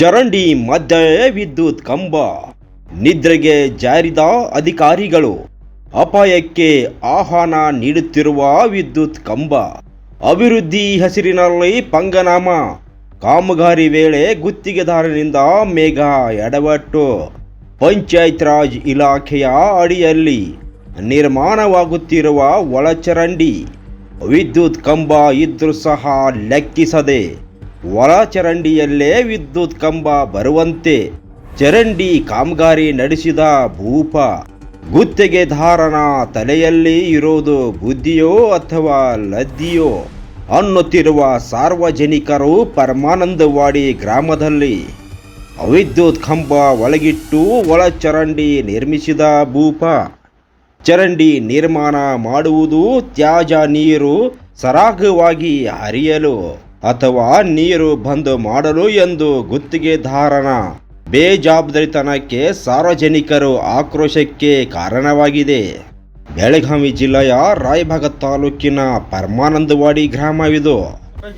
ಚರಂಡಿ ಮಧ್ಯೆ ವಿದ್ಯುತ್ ಕಂಬ. ನಿದ್ರೆಗೆ ಜಾರಿದ ಅಧಿಕಾರಿಗಳು ಅಪಾಯಕ್ಕೆ ಆಹ್ವಾನ ನೀಡುತ್ತಿರುವ ವಿದ್ಯುತ್ ಕಂಬ. ಅಭಿವೃದ್ಧಿ ಹೆಸರಿನಲ್ಲಿ ಪಂಗನಾಮ. ಕಾಮಗಾರಿ ವೇಳೆ ಗುತ್ತಿಗೆದಾರನಿಂದ ಮೇಘ ಎಡವಟ್ಟು. ಪಂಚಾಯತ್ ರಾಜ್ ಇಲಾಖೆಯ ಅಡಿಯಲ್ಲಿ ನಿರ್ಮಾಣವಾಗುತ್ತಿರುವ ಒಳಚರಂಡಿ. ವಿದ್ಯುತ್ ಕಂಬ ಇದ್ರೂ ಸಹ ಲೆಕ್ಕಿಸದೆ ಒಳಚರಂಡಿಯಲ್ಲೇ ವಿದ್ಯುತ್ ಕಂಬ ಬರುವಂತೆ. ಚರಂಡಿ ಕಾಮಗಾರಿ ನಡೆಸಿದ ಭೂಪ. ಗುತ್ತಿಗೆದಾರನ ತಲೆಯಲ್ಲಿ ಇರೋದು ಬುದ್ಧಿಯೋ ಅಥವಾ ಲದ್ದಿಯೋ? ಅನ್ನುತ್ತಿರುವ ಸಾರ್ವಜನಿಕರು ಪರಮಾನಂದವಾಡಿ ಗ್ರಾಮದಲ್ಲಿ ವಿದ್ಯುತ್ ಕಂಬ ಒಳಗಿಟ್ಟು ಒಳಚರಂಡಿ ನಿರ್ಮಿಸಿದ ಭೂಪ. ಚರಂಡಿ ನಿರ್ಮಾಣ ಮಾಡುವುದು ತ್ಯಾಜ್ಯ ನೀರು, ಸರಾಗವಾಗಿ ಹರಿಯಲು. ಅಥವಾ ನೀರು ಬಂದು ಮಾಡಲು ಎಂದು ಗುತ್ತಿಗೆದಾರನ ಬೇಜವಾಬ್ದಾರಿತನಕ್ಕೆ ಸಾರ್ವಜನಿಕರು ಆಕ್ರೋಶಕ್ಕೆ ಕಾರಣವಾಗಿದೆ. ಬೆಳಗಾವಿ ಜಿಲ್ಲೆಯ ರಾಯಭಾಗ ತಾಲೂಕಿನ ಪರಮಾನಂದವಾಡಿ ಗ್ರಾಮವಿದು.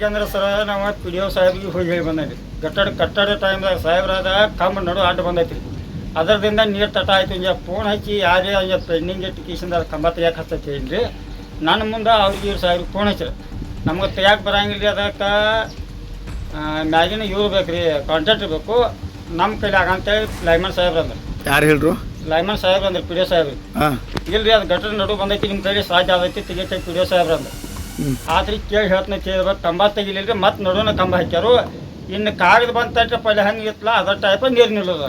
ಅಂದ್ರೆ ಸರ ನಾವು ಪಿ ಡಿ ಒ ಸಾಹೇಬ್ಗೆ ಹೋಗಿ ಹೇಳಿ ಬಂದೈತಿ. ಕಟ್ಟಡ ಕಟ್ಟಡ ಟೈಮ್ದಾಗ ಸಾಹೇಬ್ರಾದ ಕಂಬ ನಡು ಅಡ್ಡ ಬಂದೈತಿ. ಅದರದಿಂದ ನೀರು ತಟ ಆಯ್ತು ಈಗ ಫೋನ್ ಹಚ್ಚಿ ಯಾರೇ ಈಗ ಪೆಂಡಿಂಗ್ ಇಟ್ಟಿಕೇಶನ್ ಕಂಬ ತೆಗಿಯಕ್ಕೆ ಹಚ್ಚೈತಿ ರೀ ನನ್ನ ಮುಂದೆ ಅವ್ರಿಗೆ ಇವ್ರು ಸಾಹೇಬ್ರಿಗೆ ಫೋನ್ ಹಚ್ಚಿರ. ನಮ್ಗೆ ತೆಗಿಯಕ್ಕೆ ಬರಂಗಿಲ್ಲ ಅದಕ್ಕೆ? ಮ್ಯಾಗಿನ ಇವ್ರು ಬೇಕು ರೀ ಕಾಂಟ್ರಾಕ್ಟ್ ಬೇಕು. ನಮ್ಮ ಕೈಲಿ ಆಗಂತೇಳಿ ಲೈಮನ್ ಸಾಹೇಬ್ರು ಅಂದ್ರೆ. ಯಾರು ಹೇಳ್ರು? ಲೈಮನ್ ಸಾಹೇಬ್ರು ಅಂದ್ರೆ ಪಿ ಡಿ ಸಾಹೇಬ್ರು. ಹಾಂ. ಇಲ್ರಿ ಅದು ಘಟನೆ ನಡು ಬಂದೈತಿ ನಿಮ್ಮ ಕೈಲಿ ಸಾಧ್ಯ ಆಗೈತಿ ತೆಗಿತೈತಿ ಪಿ ಡಿ ಸಾಹೇಬ್ರು ಅಂದ್ರೆ. ಆತ್ರಿ ಆದ್ರೆ ಕೇಳಿ ಹೇಳ್ತಾನೆ ಕೇಳ್ಬೇಕು ಕಂಬ ತೆಗಿಲಿಲ್ರಿ ಮತ್ತೆ ನಡುವಿನ ಕಂಬ ಹಾಕ್ಯಾರು. ಇನ್ನು ಕಾಗದ ಬಂದ ತಟ್ಟ ಪहिले ಹಂಗೆ ಇತ್ತಲ್ಲ ಅದ ಟೈಪ್ ನೀರು ನಿಲ್ಲೋದು.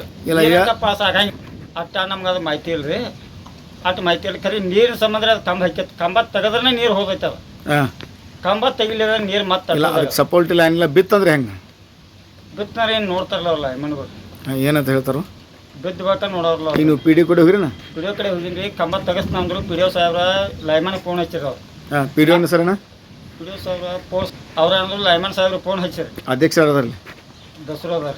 ಪಾಸ್ ಆಗಂಗೆ. ಅಟ್ಟ ನಮ್ಗೆ ಅದು ಮಾಹಿತಿ ಇಲ್ರಿ. ಅಷ್ಟು ಮಾಹಿತಿ ಇಲ್ಲ ಖರೀ ನೀರಿನ ಸಂಬಂಧ ಅದು ಕಂಬ ಹಾಕ್ಯತ್ ಕಂಬ ತೆಗೆದ್ರೆ ನೀರು ಹೋಗೈತವ ಕಂಬ ತೆಗಿಲಿಲ್ಲ ನೀರು ಮತ್ತೆ ಇಲ್ಲ ಅದಕ್ಕೆ ಸಪೋರ್ಟ್ ಇಲ್ಲ ಏನಿಲ್ಲ. ಬಿತ್ತಂದ್ರೆ ಹೆಂಗೆ? ಬಿತ್ತನಾರ ಏನು ನೋಡ್ತಾರಲ್ಲ ಅವ್ರಲ್ಲ ಹಾಂ ಏನಂತ ಹೇಳ್ತಾರು? ಬಿದ್ದ ಬಾಟ ನೋಡೋರ್ಲ ಈಗ ನೀವು ಪಿ ಡಿ ಕಡೆ ಹೋಗ್ರಿನ ಪಿಡಿಯೋ ಕಡೆ ಹೋಗಿನ್ರಿ ಕಂಬ ತೆಗಸ್ನಂದ್ರು ಪಿಡಿಯೋ ಸಾಹೇಬ್ರ ಲೈಮನ್ ಫೋನ್ ಹಚ್ಚಿರ ಅವ್ರು. ಹಾಂ ಪಿ ಡಿ ಸರಣ ಪಿಡಿಯೋ ಸಾಹೇಬ್ರ ಫೋನ್ ಅವ್ರ ಅಂದ್ರೆ ಲೈಮನ್ ಸಾಹೇಬ್ರ ಫೋನ್ ಹಚ್ಚಿರಿ ಅಧ್ಯಕ್ಷರ ಅದರಲ್ಲಿ ದಸರಾ ಅದಾರ.